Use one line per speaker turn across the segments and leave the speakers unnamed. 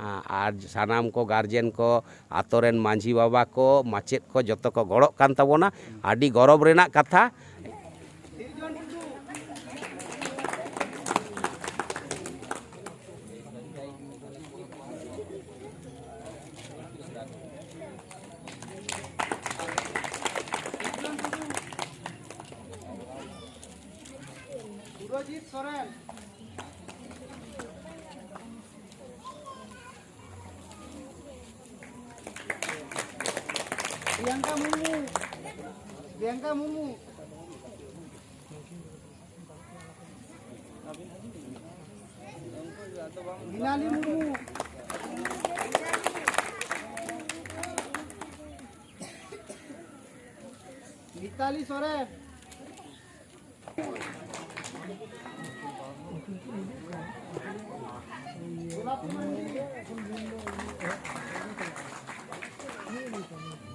Are सानाम को, guardian को, आतोरेन मांझी बाबा को माचेद को जो को गड़ोबना
गौरव कथा। Bianca Mumu. Dinali Mumu. Mitali Soren. Gulab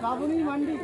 Shrabani Mandi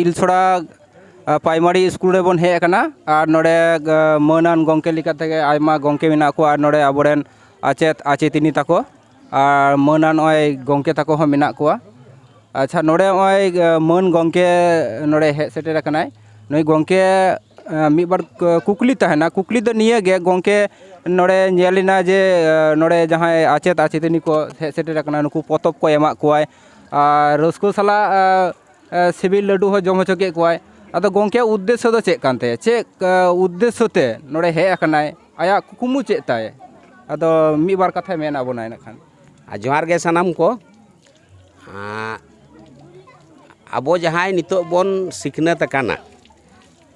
Ilchhara primary school রেবন হেজ আর নড়ে মানান গমকে লিকাতে আয়মা গমকে মেনা কো আর নড়ে আবরেন আচেত, আচেতিনি তাকো আর মানান গমকে তাকো হো, মেনা কো আচ্ছা নড়ে মান গমকে নড়ে হেজ সেটের নই গমকে মিবার কুকলি তাহেনা কুকলি দ নিয়ে গে গমকে নড়ে নেলিনা যে নড়ে জাহাই আচেত, আচেতিনি কো হেজ সেটের নুকু পতব কো এমা কোয়ায়। আর রসকো সালা ᱥᱤᱵᱤᱞ ᱞᱟᱹᱰᱩ ᱦᱚᱸ ᱡᱚᱢ ᱦᱚᱪᱚ ᱠᱮᱫ ᱠᱚᱣᱟᱭ ᱟᱫᱚ ᱜᱚᱢᱠᱮ ᱩᱫᱽᱫᱮᱥᱥᱚ ᱫᱚ ᱪᱮᱫ ᱠᱟᱱ ᱛᱟᱭᱟ ᱪᱮᱫ ᱩᱫᱽᱫᱮᱥᱥᱚ ᱛᱮ ᱱᱚᱰᱮ ᱦᱮᱡ ᱟᱠᱟᱱᱟᱭ ᱟᱭᱟᱜ ᱠᱩᱠᱢᱩ ᱪᱮᱫ ᱛᱟᱭ ᱟᱫᱚ ᱢᱤᱫ ᱵᱟᱨ ᱠᱟᱛᱷᱟ ᱢᱮᱱ ᱟᱵᱚᱱᱟᱭ
ᱱᱟᱠᱷᱟᱱ ᱡᱚᱦᱟᱨ ᱜᱮ ᱥᱟᱱᱟᱢ ᱠᱚ ᱟᱵᱚ ᱡᱟᱦᱟᱸᱭ ᱱᱤᱛᱚᱜ ᱵᱚᱱ ᱥᱤᱠᱷᱱᱟᱹᱛ ᱟᱠᱟᱱᱟ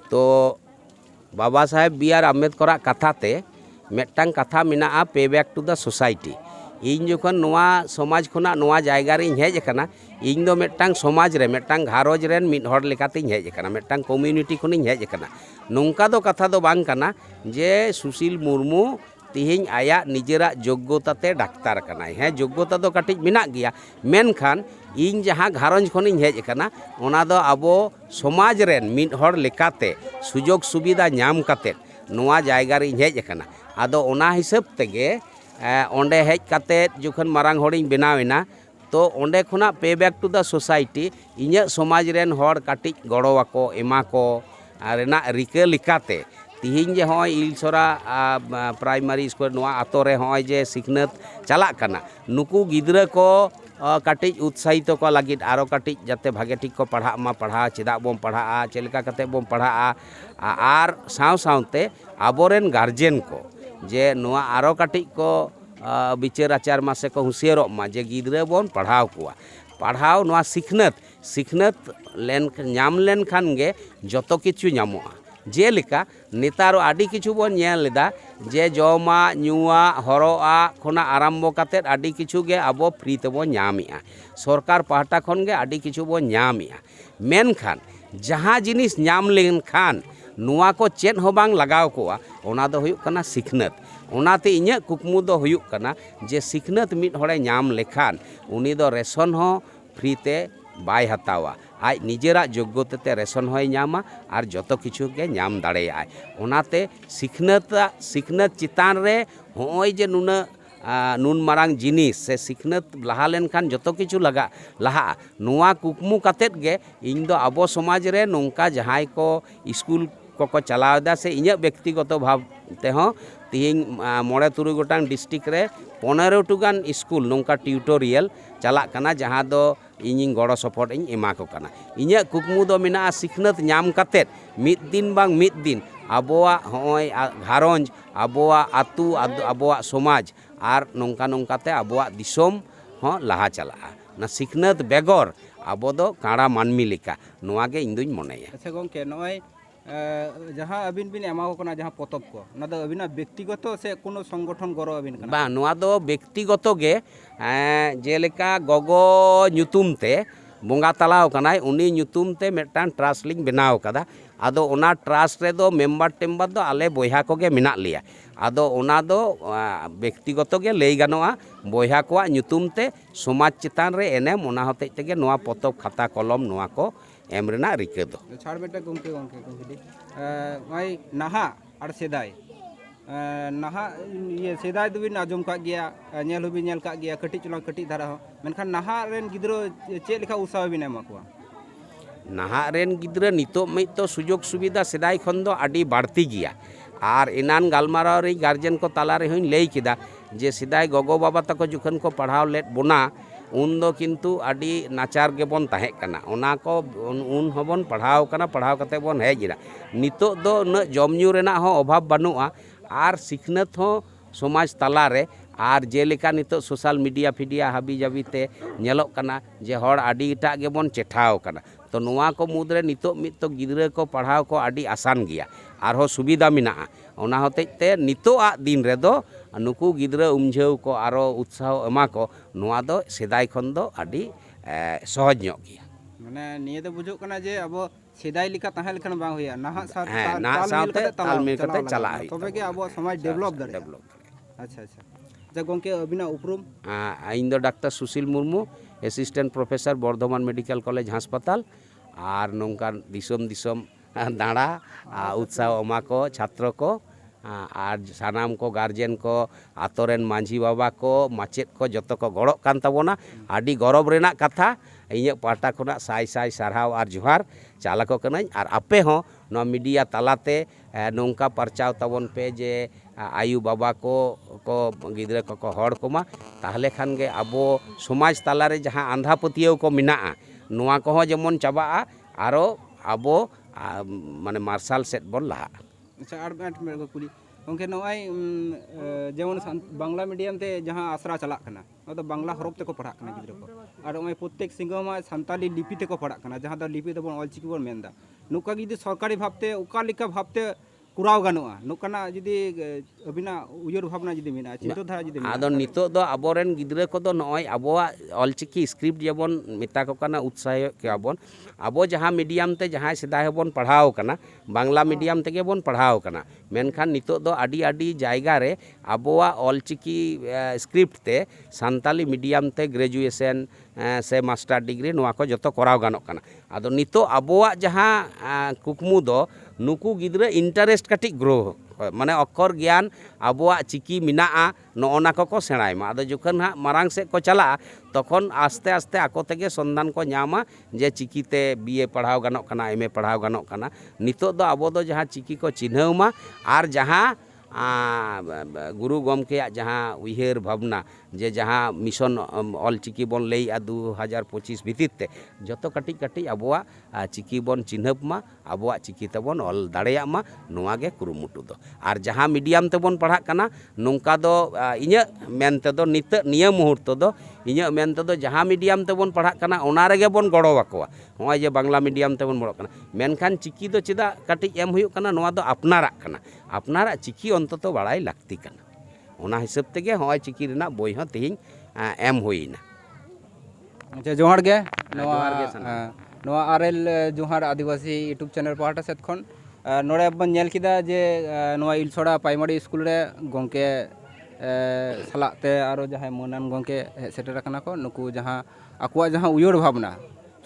ᱛᱚ ᱵᱟᱵᱟ ᱥᱟᱦᱮᱵ ᱵᱤ ᱟᱨ ᱟᱢᱵᱮᱫᱠᱚᱨᱟᱜ ᱠᱟᱛᱷᱟᱛᱮ ᱢᱤᱫᱴᱟᱝ ᱠᱟᱛᱷᱟ ᱢᱮᱱᱟᱜᱼᱟ ᱯᱮ ᱵᱮᱠ ᱴᱩ ᱫᱟ ᱥᱳᱥᱟᱭᱴᱤ इन जो समाज खुना जगार हजना इन दोटा समाज रेटा गारोज रेनती हजना कम्यूनिटी खुनी हजना नौका कथा तो जे सुशील मुरमू तीहे आया निजे योग्यता डाक्तर हाँ योग्यता तो कटिज मे मेखान इन जहाँ गारोज खुनी हजना अब समाज रेनते सूझ सुविधा नाम जगार हजना अब हिसाब तेज ᱚᱸᱰᱮ ᱦᱮᱡ ᱠᱟᱛᱮᱫ ᱡᱚᱠᱷᱚᱱ ᱢᱟᱨᱟᱝ ᱦᱚᱲᱤᱧ ᱵᱮᱱᱟᱣᱮᱱᱟ ᱛᱚ ᱚᱸᱰᱮ ᱠᱷᱚᱱᱟᱜ ᱯᱮ ᱵᱮᱠ ᱴᱩ ᱫᱟ ᱥᱳᱥᱟᱭᱴᱤ ᱤᱧᱟᱹᱜ ᱥᱚᱢᱟᱡᱽ ᱨᱮᱱ ᱦᱚᱲ ᱠᱟᱹᱴᱤᱡ ᱜᱚᱲᱚ ᱟᱠᱚ ᱮᱢᱟ ᱠᱚ ᱟᱨ ᱨᱮᱱᱟᱜ ᱨᱤᱠᱟᱹ ᱞᱮᱠᱟᱛᱮ ᱛᱤᱦᱤᱧ ᱡᱮ ᱦᱚᱸᱜᱼᱚᱭ ᱤᱞᱥᱚᱨᱟ ᱯᱨᱟᱭᱢᱟᱨᱤ ᱥᱠᱩᱞ ᱱᱚᱣᱟ ᱟᱛᱳ ᱨᱮ ᱦᱚᱸᱜᱼᱚᱭ ᱡᱮ ᱥᱤᱠᱷᱱᱟᱹᱛ ᱪᱟᱞᱟᱜ ᱠᱟᱱᱟ ᱱᱩᱠᱩ ᱜᱤᱫᱽᱨᱟᱹ ko ᱠᱟᱹᱴᱤᱡ ᱩᱛᱥᱟᱦᱤᱛᱚ ᱠᱚ ᱞᱟᱹᱜᱤᱫ ᱟᱨᱚ ᱠᱟᱹᱴᱤᱡ ᱡᱟᱛᱮ ᱵᱷᱟᱜᱮ ᱴᱷᱤᱠ ᱠᱚ ᱯᱟᱲᱦᱟᱜ ᱢᱟ ᱯᱟᱲᱦᱟᱣ ᱪᱮᱫᱟᱜ ᱵᱚᱱ ᱯᱟᱲᱦᱟᱜᱼᱟ ᱪᱮᱫ ᱞᱮᱠᱟ ᱠᱟᱛᱮ ᱵᱚᱱ ᱯᱟᱲᱦᱟᱜᱼᱟ ᱟᱨ ᱥᱟᱶ ᱥᱟᱶᱛᱮ ᱟᱵᱚᱨᱮᱱ ᱜᱟᱨᱡᱮᱱ ᱠᱚ ᱡᱮ ᱱᱚᱣᱟ ᱟᱨᱚ ᱠᱟᱹᱴᱤᱡ ᱠᱚ ᱟ, विचार आचार मासे को हुशियर जे गिद्रे बन पढ़ा को पढ़ाओ ना सिखनत सिखनत लेन नाम लेन खान गे जो तो किचू नाम जेलका नेतार आड़ी किचू बन लेदा, जे जमा नुआ हरआ, खना आरंभ करते आड़ी किचू गे अब फ्री तेबो नामिया सरकार पाहटा खन गे आड़ी किचू बन नामिया मेन खान, जहाँ जिनिस नाम लेन खान, नुआ को चेत हो बांग लगाओ को ओना तो दो कना सिखनत। ᱚᱱᱟᱛᱮ ᱤᱧᱟᱹᱜ ᱠᱩᱠᱢᱩ ᱫᱚ ᱦᱩᱭᱩᱜ ᱠᱟᱱᱟ ᱡᱮ ᱥᱤᱠᱷᱱᱟᱹᱛ ᱢᱤᱫ ᱦᱚᱲᱮ ᱧᱟᱢ ᱞᱮᱠᱷᱟᱱ ᱩᱱᱤ ᱫᱚ ᱨᱮᱥᱚᱱ ᱦᱚᱸ ᱯᱷᱨᱤ ᱛᱮ ᱵᱟᱭ ᱦᱟᱛᱟᱣᱟ ᱟᱡ ᱱᱤᱡᱮᱨᱟᱜ ᱡᱳᱜᱽᱜᱚᱛᱟ ᱛᱮ ᱨᱮᱥᱚᱱ ᱦᱚᱸᱭ ᱧᱟᱢᱟ ᱟᱨ ᱡᱚᱛᱚ ᱠᱤᱪᱷᱩ ᱜᱮ ᱧᱟᱢ ᱫᱟᱲᱮᱭᱟᱜᱼᱟᱭ ᱚᱱᱟᱛᱮ ᱥᱤᱠᱷᱱᱟᱹᱛᱟᱜ ᱥᱤᱠᱷᱱᱟᱹᱛ ᱪᱮᱛᱟᱱ ᱨᱮ ᱦᱚᱸᱜᱼᱚᱭ ᱡᱮ ᱱᱩᱱᱟᱹᱜ 아, ᱱᱩᱱ ᱢᱟᱨᱟᱝ ᱡᱤᱱᱤᱥ ᱥᱮ ᱥᱤᱠᱷᱱᱟᱹᱛ ᱞᱟᱦᱟ ᱞᱮᱱᱠᱷᱟᱱ ᱡᱚᱛᱚ ᱠᱤᱪᱷᱩ ᱞᱟᱜᱟᱜ ᱞᱟᱦᱟᱜᱼᱟ ᱱᱚᱣᱟ ᱠᱩᱠᱢᱩ ᱠᱟᱛᱮᱫ ᱜᱮ ᱤᱧ ᱫᱚ ᱟᱵᱚ ᱥᱚᱢᱟᱡᱽ ᱨᱮ ᱱᱚᱝᱠᱟ ᱡᱟᱦᱟᱸᱭ ᱠᱚ ᱤᱥᱠᱩᱞ ᱠᱚᱠᱚ ᱪᱟᱞᱟᱣᱮᱫᱟ ᱥᱮ ᱤᱧᱟᱹᱜ ᱵᱮᱠᱛᱤᱜᱚᱛᱚ ᱵᱷᱟᱵ ᱛᱮᱦᱚᱸ ᱛᱤᱦᱤᱧ ᱢᱚᱬᱮ ᱛᱩᱨᱩᱭ ᱜᱚᱴᱟᱝ ᱰᱤᱥᱴᱤᱠ ᱨᱮ ᱯᱚᱱᱮᱨᱚᱴᱤ ᱜᱟᱱ ᱤᱥᱠᱩᱞ ᱱᱚᱝᱠᱟ ᱴᱤউᱴᱳᱨᱤᱭᱟᱞ ᱪᱟᱞᱟᱜ ᱠᱟᱱᱟ ᱡᱟᱦᱟᱸ ᱫᱚ ᱤᱧᱤᱧ ᱜᱚᱲᱚ ᱥᱚᱯᱚᱦᱚᱫ ᱤᱧ ᱮᱢᱟ ᱠᱚ ᱠᱟᱱᱟ ᱤᱧᱟᱹᱜ ᱠᱩᱠᱢᱩ ᱫᱚ ᱢᱮᱱᱟᱜᱼᱟ ᱥᱤᱠᱷᱱᱟᱹᱛ ᱧᱟᱢ ᱠᱟᱛᱮᱫ ᱢᱤᱫ ᱫᱤᱱ ᱵᱟᱝ ᱢᱤᱫ ᱫᱤᱱ ᱟᱵᱚᱣᱟᱜ ᱦᱚᱸᱜᱼᱚᱭ ᱜᱷᱟᱨᱚᱸᱡᱽ ᱟᱵᱚᱣᱟᱜ ᱟᱛᱩ ᱟᱵᱚᱣᱟᱜ ᱥᱚᱢᱟᱡᱽ ᱟᱨ ᱱᱚᱝᱠᱟ ᱱᱚᱝᱠᱟᱛᱮ ᱟᱵᱚᱣᱟᱜ ᱫᱤᱥᱚᱢ ᱦᱚᱸ ᱞᱟᱦᱟ ᱪᱟᱞᱟᱜᱼᱟ ᱚᱱᱟ ᱥᱤᱠᱷᱱᱟᱹᱛ ᱵᱮᱜᱚᱨ ᱟᱵᱚ ᱫᱚ ᱠᱟᱬᱟ ᱢᱟᱹᱱᱢᱤ ᱞᱮᱠᱟ ᱱᱚᱣᱟᱜᱮ ᱤᱧᱫᱩᱧ ᱢᱚᱱᱮᱭᱟ
ᱟᱪᱪᱷᱟ ᱜᱚᱝᱠᱮ ᱱᱚᱜᱼᱚᱭ ᱡᱟᱦᱟᱸ ᱟᱹᱵᱤᱱ ᱵᱤᱱ ᱮᱢᱟᱣ ᱠᱟᱱᱟ ᱡᱟᱦᱟᱸ ᱯᱚᱛᱚᱵ ᱠᱚ ᱚᱱᱟ ᱫᱚ ᱟᱹᱵᱤᱱᱟᱜ ᱵᱮᱠᱛᱤᱜᱚᱛᱚ ᱥᱮ ᱠᱳᱱᱳ ᱥᱚᱝᱜᱚᱴᱷᱚᱱ ᱜᱚᱨᱚ ᱟᱹᱵᱤᱱ ᱠᱟᱱᱟ
ᱵᱟᱝ ᱱᱚᱣᱟ ᱫᱚ ᱵᱮᱠᱛᱤᱜᱚᱛᱚ ᱜᱮ ᱡᱮᱞᱮᱠᱟ ᱜᱚᱜᱚ ᱧᱩᱛᱩᱢ ᱛᱮ ᱵᱚᱸᱜᱟ ᱛᱟᱞᱟᱣ ᱠᱟᱱᱟᱭ ᱩᱱᱤ ᱧᱩᱛᱩᱢ ᱛᱮ ᱢᱤᱫᱴᱟᱝ ᱴᱨᱟᱥ ᱞᱤᱧ ᱵᱮᱱᱟᱣ ᱠᱟᱫᱟ ᱟᱫᱚ ᱚᱱᱟ ᱴᱨᱟᱥ ᱨᱮᱫᱚ ᱢᱮᱢᱵᱟᱨ ᱴᱮᱢᱵᱟᱨ ᱫᱚ ᱟᱞᱮ ᱵᱚᱭᱦᱟ ᱠᱚᱜᱮ ᱢᱮᱱᱟᱜ ᱞᱮᱭᱟ ᱟᱫᱚ ᱚᱱᱟ ᱫᱚ ᱵᱮᱠᱛᱤᱜᱚᱛᱚ ᱜᱮ ᱞᱟᱹᱭ ᱜᱟᱱᱚᱜᱼᱟ ᱵᱚᱭᱦᱟ ᱠᱚᱣᱟᱜ ᱧᱩᱛᱩᱢ ᱛᱮ ᱥᱚᱢᱟᱡᱽ ᱪᱮᱛᱟᱱ ᱨᱮ ᱮᱱᱮᱢ ᱚᱱᱟ ᱦᱚᱛᱮᱡ ᱛᱮᱜᱮ ᱱᱚᱣᱟ ᱯᱚᱛᱚᱵ ᱠᱷᱟᱛᱟ ᱠᱚᱞᱚᱢ ᱱᱚᱣᱟ ᱠᱚ
एम रिका छाड़बेटा गमे गमे गई नहा और सदाई नाहा ये सदाई दो आज़म कल हूँ कटी चला कटी
धारा मेखान नाहा गो चेखा उत्साहबी एम को नाहा गो तो सूझ सुविधा सदा खनती गया और इनान गलमारे गार्जन को तलारे हूँ लैकेदा जे सदा गगो बाबा तक जखन को पढ़ा लेट बोना ᱩᱱ ᱫᱚ ᱠᱤᱱᱛᱩ ᱟᱹᱰᱤ ᱱᱟᱪᱟᱨ ᱜᱮᱵᱚᱱ ᱛᱟᱦᱮᱸ ᱠᱟᱱᱟ ᱚᱱᱟ ko ᱩᱱ ᱩᱱ ᱦᱚᱸᱵᱚᱱ ᱯᱟᱲᱦᱟᱣ ᱠᱟᱱᱟ ᱯᱟᱲᱦᱟᱣ ᱠᱟᱛᱮ ᱵᱚᱱ ᱦᱮᱡ ᱮᱱᱟ ᱱᱤᱛᱚᱜ ᱫᱚ ᱩᱱᱟᱹᱜ ᱡᱚᱢ ᱧᱩ ᱨᱮᱱᱟᱜ ᱦᱚᱸ ᱚᱵᱷᱟᱵ ᱵᱟᱹᱱᱩᱜᱼᱟ ᱟᱨ ᱥᱤᱠᱷᱱᱟᱹᱛ ᱦᱚᱸ ᱥᱚᱢᱟᱡᱽ ᱛᱟᱞᱟᱨᱮ ᱟᱨ ᱡᱮᱞᱮᱠᱟ ᱱᱤᱛᱚᱜ ᱥᱳᱥᱟᱞ ᱢᱤᱰᱤᱭᱟ ᱯᱷᱤᱰᱤᱭᱟ ᱦᱟᱵᱤ ᱡᱟᱵᱤ ᱛᱮ ᱧᱮᱞᱚᱜ ᱠᱟᱱᱟ ᱡᱮ ᱦᱚᱲ ᱟᱹᱰᱤ ᱮᱴᱟᱜ ᱜᱮᱵᱚᱱ ᱪᱮᱴᱷᱟᱣ ᱠᱟᱱᱟ ᱛᱚ ᱱᱚᱣᱟ ᱠᱚ ᱢᱩᱫᱽᱨᱮ ᱱᱤᱛᱚᱜ ᱢᱤᱫ ᱛᱚ ᱜᱤᱫᱽᱨᱟᱹ ᱠᱚ ᱯᱟᱲᱦᱟᱣ ᱠᱚ ᱟᱹᱰᱤ ᱟᱥᱟᱱ ᱜᱮᱭᱟ ᱟᱨᱦᱚᱸ ᱥᱩᱵᱤᱫᱷᱟ ᱢᱮᱱᱟᱜᱼᱟ ᱚᱱᱟ ᱦᱚᱛᱮᱡ ᱛᱮ ᱱᱤᱛᱚᱜᱟᱜ ᱫᱤᱱ ᱨᱮᱫᱚ ᱱᱩᱠᱩ ᱜᱤᱫᱽᱨᱟᱹ ᱩᱢᱡᱷᱟᱹᱣ ko ᱟᱨᱚ ᱩᱛᱥᱟᱦᱚ ᱮᱢᱟ ko ᱱᱚᱣᱟ ᱫᱚ ᱥᱮᱫᱟᱭ ᱠᱷᱚᱱ ᱫᱚ ᱟᱹᱰᱤ ᱥᱚᱦᱚᱡᱽ ᱧᱚᱜ ᱜᱮᱭᱟ
ᱢᱟᱱᱮ ᱱᱤᱭᱟᱹ ᱫᱚ ᱵᱩᱡᱩᱜ ᱠᱟᱱᱟ ᱡᱮ ᱟᱵᱚ ᱥᱮᱫᱟᱭ ᱞᱮᱠᱟ ᱛᱟᱦᱮᱸ ᱞᱮᱠᱷᱟᱱ ᱵᱟᱝ ᱦᱩᱭᱩᱜᱼᱟ ᱱᱟᱦᱟᱜ ᱥᱟᱶᱛᱮ
ᱱᱟᱦᱟᱜ ᱥᱟᱶᱛᱮ
ᱛᱟᱞ
ᱢᱤᱞ ᱠᱟᱛᱮ ᱪᱟᱞᱟᱜ ᱦᱩᱭᱩᱜᱼᱟ
ᱛᱚᱵᱮ ᱜᱮ ᱟᱵᱚᱣᱟᱜ ᱥᱚᱢᱟᱡᱽ ᱰᱮᱵᱷᱞᱚᱯ ᱫᱟᱲᱮᱭᱟᱜᱼᱟ ᱟᱪᱪᱷᱟ ᱟᱪᱪᱷᱟ ᱟᱪᱪᱷᱟ ᱜᱚᱝᱠᱮ ᱟᱹᱵᱤᱱᱟᱜ ᱩᱯᱨᱩᱢ
ᱤᱧ ᱫᱚ doctor Sushil Murmu assistant professor Bardhaman medical college ᱦᱟᱥᱯᱟᱛᱟল ᱟᱨ ᱱᱚᱝᱠᱟᱱ ᱫᱤᱥᱚᱢ ᱫᱤᱥᱚᱢ ᱫᱟᱬᱟ ᱩᱛᱥᱟᱦᱚ ᱮᱢᱟ ᱠᱚ ᱪᱷᱟᱛᱨᱚ ᱠᱚ ᱟᱨ ᱥᱟᱱᱟᱢ ᱠᱚ ᱜᱟᱨᱡᱮᱱ ᱠᱚ ᱟᱛᱳ ᱨᱮᱱ ᱢᱟᱺᱡᱷᱤ ᱵᱟᱵᱟ ᱠᱚ ᱢᱟᱪᱮᱫ ᱠᱚ ᱡᱚᱛᱚ ᱠᱚ ᱜᱚᱲᱚᱜ ᱠᱟᱱ ᱛᱟᱵᱚᱱᱟ ᱟᱹᱰᱤ ᱜᱚᱨᱚᱵ ᱨᱮᱱᱟᱜ ᱠᱟᱛᱷᱟ ᱤᱧᱟᱹᱜ ᱯᱟᱦᱴᱟ ᱠᱷᱚᱱᱟᱜ ᱥᱟᱭ ᱥᱟᱭ ᱥᱟᱨᱦᱟᱣ ᱟᱨ ᱡᱚᱦᱟᱨ ᱪᱟᱞ ᱟᱠᱚ ᱠᱟᱹᱱᱟᱹᱧ ᱟᱨ ᱟᱯᱮ ᱦᱚᱸ ᱱᱚᱣᱟ ᱢᱤᱰᱤᱭᱟ ᱛᱟᱞᱟᱛᱮ ᱮ, ᱱᱚᱝᱠᱟ ᱯᱟᱨᱪᱟᱣ ᱛᱟᱵᱚᱱ ᱯᱮ ᱡᱮ ᱟ, ᱟᱭᱩ ᱵᱟᱵᱟ ko ko ᱜᱤᱫᱽᱨᱟᱹ ᱠᱚᱠᱚ ᱦᱚᱲ ᱠᱚᱢᱟ ᱛᱟᱦᱚᱞᱮ ᱠᱷᱟᱱ ᱜᱮ ᱟᱵᱚ ᱥᱚᱢᱟᱡᱽ ᱛᱟᱞᱟᱨᱮ ᱡᱟᱦᱟᱸ ᱟᱸᱫᱷᱟ ᱯᱟᱹᱛᱭᱟᱹᱣ ᱠᱚ ᱢᱮᱱᱟᱜᱼᱟ ᱱᱚᱣᱟ ᱠᱚᱦᱚᱸ ᱡᱮᱢᱚᱱ ᱪᱟᱵᱟᱜᱼᱟ ᱟᱨᱚ ᱟᱵᱚ ᱟ, ᱢᱟᱱᱮ ᱢᱟᱨᱥᱟᱞ ᱥᱮᱫ ᱵᱚᱱ ᱞᱟᱦᱟᱜᱼᱟ
ᱟᱪᱪᱷᱟ ᱟᱨ ᱢᱤᱫᱴᱟᱝ ᱢᱮᱱ ᱠᱩᱞᱤ ᱜᱚᱝᱠᱮ ᱱᱚᱜᱼᱚᱭ ᱡᱮᱢᱚᱱ ᱵᱟᱝᱞᱟ ᱢᱤᱰᱤᱭᱟᱢ ᱛᱮ ᱡᱟᱦᱟᱸ ᱟᱥᱲᱟ ᱪᱟᱞᱟᱜ ᱠᱟᱱᱟ ᱱᱚᱣᱟ ᱫᱚ ᱵᱟᱝᱞᱟ ᱦᱚᱨᱚᱯ ᱛᱮᱠᱚ ᱯᱟᱲᱦᱟᱜ ᱠᱟᱱᱟ ᱜᱤᱫᱽᱨᱟᱹ ᱠᱚ ᱟᱨ ᱱᱚᱜᱼᱚᱭ ᱯᱨᱚᱛᱮᱠ ᱥᱤᱸᱜᱟᱹᱢᱟ ᱥᱟᱱᱛᱟᱞᱤ ᱞᱤᱯᱤ ᱛᱮᱠᱚ ᱯᱟᱲᱦᱟᱜ ᱠᱟᱱᱟ ᱡᱟᱦᱟᱸ ᱫᱚ ᱞᱤᱯᱤ ᱫᱚᱵᱚᱱ ᱚᱞᱪᱤᱠᱤ ᱵᱚᱱ ᱢᱮᱱᱫᱟ ᱱᱚᱝᱠᱟ ᱡᱩᱫᱤ ᱥᱚᱨᱠᱟᱨᱤ ᱵᱷᱟᱵᱽᱛᱮ ᱚᱠᱟ ᱞᱮᱠᱟ ᱵᱷᱟᱵᱽᱛᱮ ᱠᱚᱨᱟᱣ ᱜᱟᱱᱚᱜᱼᱟ ᱱᱚᱝᱠᱟᱱᱟᱜ ᱡᱩᱫᱤ ᱮ, ᱟᱹᱵᱤᱱᱟᱜ ᱩᱭᱦᱟᱹᱨ ᱵᱷᱟᱵᱽᱱᱟ ᱡᱩᱫᱤ ᱢᱮᱱᱟᱜᱼᱟ ᱪᱤᱱᱛᱟᱹ ᱫᱷᱟᱨᱟ ᱡᱩᱫᱤ ᱢᱮᱱᱟᱜᱼᱟ
ᱟᱫᱚ ᱱᱤᱛᱚᱜ ᱫᱚ ᱟᱵᱚᱨᱮᱱ ᱜᱤᱫᱽᱨᱟᱹ ᱠᱚᱫᱚ ᱱᱚᱜᱼᱚᱭ ᱟᱵᱚᱣᱟᱜ ᱚᱞᱪᱤᱠᱤ ᱥᱠᱨᱤᱯᱴ ᱡᱮᱢᱚᱱ ᱢᱮᱛᱟ ᱠᱚ ᱠᱟᱱᱟ ᱩᱛᱥᱟᱦᱚ ᱠᱮᱭᱟᱵᱚᱱ ᱟᱵᱚ ᱡᱟᱦᱟᱸ ᱢᱤᱰᱤᱭᱟᱢ ᱛᱮ ᱡᱟᱦᱟᱸᱭ ᱥᱮᱫᱟᱭ ᱦᱚᱸᱵᱚᱱ ᱯᱟᱲᱦᱟᱣ ᱠᱟᱱᱟ ᱵᱟᱝᱞᱟ ᱢᱤᱰᱤᱭᱟᱢ ᱛᱮᱜᱮ ᱵᱚᱱ ᱯᱟᱲᱦᱟᱣ ᱠᱟᱱᱟ ᱢᱮᱱᱠᱷᱟᱱ ᱱᱤᱛᱚᱜ ᱫᱚ ᱟᱹᱰᱤ ᱟᱹᱰᱤ ᱡᱟᱭᱜᱟ ᱨᱮ ᱟᱵᱚᱣᱟᱜ ᱚᱞᱪᱤᱠᱤ ᱮ, script te Santali medium te graduation ᱮ, ᱥᱮ ᱢᱟᱥᱴᱟᱨ ᱰᱤᱜᱽᱨᱤ ᱱᱚᱣᱟ ko ᱡᱚᱛᱚ ᱠᱚᱨᱟᱣ ᱜᱟᱱᱚᱜ ᱠᱟᱱᱟ ᱟᱫᱚ ᱱᱤᱛᱚᱜ ᱟᱵᱚᱣᱟᱜ ᱡᱟᱦᱟᱸ ᱟ, ᱠᱩᱠᱢᱩ ᱫᱚ ᱱᱩᱠᱩ ᱜᱤᱫᱽᱨᱟᱹ ᱤᱱᱴᱟᱨᱮᱥᱴ ᱠᱟᱹᱴᱤᱡ ᱜᱨᱳ ᱢᱟᱱᱮ ᱚᱠᱠᱷᱚᱨ ᱜᱮᱭᱟᱱ ᱟᱵᱚᱣᱟᱜ ᱪᱤᱠᱤ ᱢᱮᱱᱟᱜᱼᱟ ᱱᱚᱜᱼᱚ ᱱᱟ ᱠᱚᱠᱚ ᱥᱮᱬᱟᱭ ᱢᱟ ᱟᱫᱚ ᱡᱚᱠᱷᱚᱱ ᱦᱟᱸᱜ ᱢᱟᱨᱟᱝ ᱥᱮᱫ ᱠᱚ ᱪᱟᱞᱟᱜᱼᱟ ᱛᱚᱠᱷᱚᱱ ᱟᱥᱛᱮ ᱟᱥᱛᱮ ᱟᱠᱚ ᱛᱮᱜᱮ ᱥᱚᱱᱫᱷᱟᱱ ᱠᱚ ᱧᱟᱢᱟ ᱡᱮ ᱪᱤᱠᱤᱛᱮ ᱵᱤᱭᱮ ᱯᱟᱲᱦᱟᱣ ᱜᱟᱱᱚᱜ ᱠᱟᱱᱟ ᱮᱢᱮ ᱯᱟᱲᱦᱟᱣ ᱜᱟᱱᱚᱜ ᱠᱟᱱᱟ ᱱᱤᱛᱚᱜ ᱫᱚ ᱟᱵᱚ ᱫᱚ ᱡᱟᱦᱟᱸ ᱪᱤᱠᱤ ᱠᱚ ᱪᱤᱱᱦᱟᱹᱣ ᱢᱟ ᱟᱨ ᱡᱟᱦᱟᱸ ᱟ, ब- ब- ᱜᱩᱨᱩ ᱜᱚᱢᱠᱮᱭᱟᱜ ᱡᱟᱦᱟᱸ ᱩᱭᱦᱟᱹᱨ ᱵᱷᱟᱵᱽᱱᱟ ᱡᱮ ᱡᱟᱦᱟᱸ ᱢᱤᱥᱚᱱ ᱚᱢ, ᱚᱞᱪᱤᱠᱤ ᱵᱚᱱ ᱞᱟᱹᱭᱮᱜᱼᱟ ᱫᱩ ᱦᱟᱡᱟᱨ ᱯᱚᱸᱪᱤᱥ ᱵᱷᱤᱛᱤᱨ ᱛᱮ ᱡᱚᱛᱚ ᱠᱟᱹᱴᱤᱡ ᱠᱟᱹᱴᱤᱡ ᱟᱵᱚᱣᱟᱜ ᱟ, ᱪᱤᱠᱤ ᱵᱚᱱ ᱪᱤᱱᱦᱟᱹᱯ ᱢᱟ ᱟᱵᱚᱣᱟᱜ ᱪᱤᱠᱤ ᱛᱮᱵᱚᱱ ᱚᱞ ᱫᱟᱲᱮᱭᱟᱜ ᱢᱟ ᱱᱚᱣᱟ ᱜᱮ ᱠᱩᱨᱩᱢᱩᱴᱩ ᱫᱚ ᱟᱨ ᱡᱟᱦᱟᱸ ᱢᱤᱰᱤᱭᱟᱢ ᱛᱮᱵᱚᱱ ᱯᱟᱲᱦᱟᱜ ᱠᱟᱱᱟ ᱱᱚᱝᱠᱟ ᱫᱚ ᱟ, ᱤᱧᱟᱹᱜ ᱢᱮᱱ ᱛᱮᱫᱚ ᱱᱤᱛᱚᱜ ᱱᱤᱭᱟᱹ ᱢᱩᱦᱩᱨᱛᱚ ᱫᱚ ᱤᱧᱟᱹᱜ ᱢᱮᱱ ᱛᱮᱫᱚ ᱡᱟᱦᱟᱸ ᱢᱤᱰᱤᱭᱟᱢ ᱛᱮᱵᱚᱱ ᱯᱟᱲᱦᱟᱜ ᱠᱟᱱᱟ ᱚᱱᱟ ᱨᱮᱜᱮ ᱵᱚᱱ ᱜᱚᱲᱚ ᱟᱠᱚᱣᱟ ᱱᱚᱜᱼᱚᱭ ᱡᱮ ᱵᱟᱝᱞᱟ ᱢᱤᱰᱤᱭᱟᱢ ᱛᱮᱵᱚᱱ ᱵᱚᱲᱚᱜ ᱠᱟᱱᱟ ᱢᱮᱱᱠᱷᱟᱱ ᱪᱤᱠᱤ ᱫᱚ ᱪᱮᱫᱟᱜ ᱠᱟᱹᱴᱤᱡ ᱮᱢ ᱦᱩᱭᱩᱜ ᱠᱟᱱᱟ ᱱᱚᱣᱟ ᱫᱚ ᱟᱯᱱᱟᱨᱟᱜ ᱠᱟᱱᱟ ᱟᱯᱱᱟᱨᱟᱜ ᱪᱤᱠᱤ ᱚᱱᱛᱚᱛᱚ ᱵᱟᱲᱟᱭ ᱞᱟᱹᱠᱛᱤ ᱠᱟᱱᱟ ᱚᱱᱟ ᱦᱤᱥᱟᱹᱵ ᱛᱮᱜᱮ ᱦᱚᱸᱜᱼᱚᱭ ᱪᱤᱠᱤ ᱨᱮᱱᱟᱜ ᱵᱳᱭ ᱦᱚᱸ ᱛᱮᱦᱮᱧ ᱮᱢ ᱦᱩᱭᱱᱟ
ᱟᱪᱪᱷᱟ ᱡᱚᱦᱟᱨ ᱜᱮ ᱱᱚᱣᱟ ᱱᱚᱣᱟ ᱟᱨᱮᱞ ᱡᱚᱦᱟᱨ ᱟᱹᱫᱤᱵᱟᱹᱥᱤ ᱤᱭᱩᱴᱩᱵ ᱪᱮᱱᱮᱞ ᱯᱟᱦᱴᱟ ᱥᱮᱫ ᱠᱷᱚᱱ ᱱᱚᱰᱮ ᱵᱚᱱ ᱧᱮᱞ ᱠᱮᱫᱟ ᱡᱮ ᱱᱚᱣᱟ ᱤᱞᱥᱚᱲᱟ ᱯᱨᱟᱭᱢᱟᱨᱤ ᱥᱠᱩᱞ ᱨᱮ ᱜᱚᱝᱠᱮ ᱥᱟᱞᱟᱜ ᱛᱮ ᱟᱨᱚ ᱡᱟᱦᱟᱸᱭ ᱢᱟᱹᱱᱟᱱ ᱜᱚᱝᱠᱮ ᱦᱮᱡ ᱥᱮᱴᱮᱨ ᱟᱠᱟᱱᱟ ᱠᱚ ᱱᱩᱠᱩ ᱡᱟᱦᱟᱸ ᱟᱠᱚᱣᱟᱜ ᱡᱟᱦᱟᱸ ᱩᱭᱦᱟᱹᱨ ᱵᱷᱟᱵᱽᱱᱟ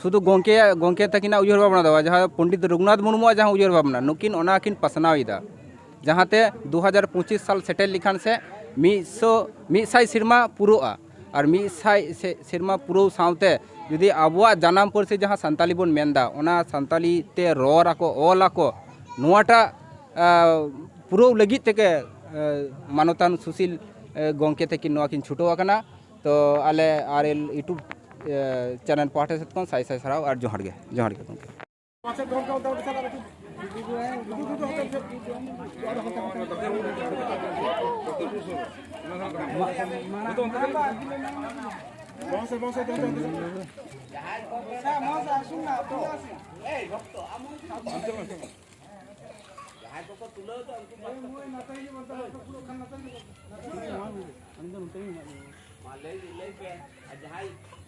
ᱥᱩᱫᱷᱩ ᱜᱚᱝᱠᱮ ᱜᱚᱝᱠᱮ ᱛᱟᱹᱠᱤᱱᱟᱜ ᱩᱭᱦᱟᱹᱨ ᱵᱷᱟᱵᱽᱱᱟ ᱫᱚ ᱡᱟᱦᱟᱸ ᱯᱚᱱᱰᱤᱛ ᱨᱚᱜᱷᱩᱱᱟᱛᱷ ᱢᱩᱨᱢᱩᱣᱟᱜ ᱡᱟᱦᱟᱸ ᱩᱭᱦᱟᱹᱨ ᱵᱷᱟᱵᱽᱱᱟ ᱱᱩᱠᱤᱱ ᱚᱱᱟᱠᱤᱱ ᱯᱟᱥᱱᱟᱣ ᱮᱫᱟ ᱡᱟᱦᱟᱸᱛᱮ ᱫᱩ ᱦᱟᱡᱟᱨ ᱯᱚᱸᱪᱤᱥ ᱥᱟᱞ ᱥᱮᱴᱮᱨ ᱞᱮᱠᱷᱟᱱ ᱥᱮ ᱢᱤᱫᱥᱚ ᱢᱤᱫᱥᱟᱭ ᱥᱮᱨᱢᱟ ᱯᱩᱨᱟᱹᱜᱼᱟ ᱟᱨ ᱢᱤᱫᱥᱟᱭ ᱥᱮᱨᱢᱟ ᱯᱩᱨᱟᱹᱣ ᱥᱟᱶᱛᱮ ᱡᱩᱫᱤ ᱟᱵᱚᱣᱟᱜ ᱡᱟᱱᱟᱢ ᱯᱟᱹᱨᱥᱤ ᱡᱟᱦᱟᱸ ᱥᱟᱱᱛᱟᱞᱤ ᱵᱚᱱ ᱢᱮᱱᱫᱟ ᱚᱱᱟ ᱥᱟᱱᱛᱟᱞᱤ ᱛᱮ ᱨᱚᱲ ᱟᱠᱚ ᱚᱞ ᱟᱠᱚ ᱱᱚᱣᱟᱴᱟᱜ ᱯᱩᱨᱟᱹᱣ ᱞᱟᱹᱜᱤᱫ ᱛᱮᱜᱮ ᱢᱟᱱᱚᱛᱟᱱ ᱥᱩᱥᱤᱞ ᱜᱚᱝᱠᱮ ᱛᱟᱹᱠᱤᱱ ᱱᱚᱣᱟ ᱠᱤᱱ ᱪᱷᱩᱴᱟᱹᱣ ᱟᱠᱟᱱᱟ ᱛᱚ ᱟᱞᱮ ᱟᱨ ᱮᱞ ᱤᱭᱩᱴᱩᱵᱽ ᱪᱮᱱᱮᱞ ᱯᱟᱦᱴᱟ ᱥᱮᱫ ᱠᱷᱚᱱ ᱥᱟᱭ ᱥᱟᱭ ᱥᱟᱨᱦᱟᱣ ᱟᱨ ᱡᱚᱦᱟᱨ ᱜᱮ ᱡᱚᱦᱟᱨ ᱜᱮ ᱜᱚᱝᱠᱮ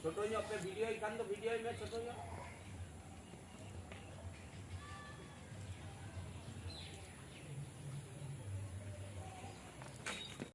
ছোট ভিডিও ভিডিও ছোট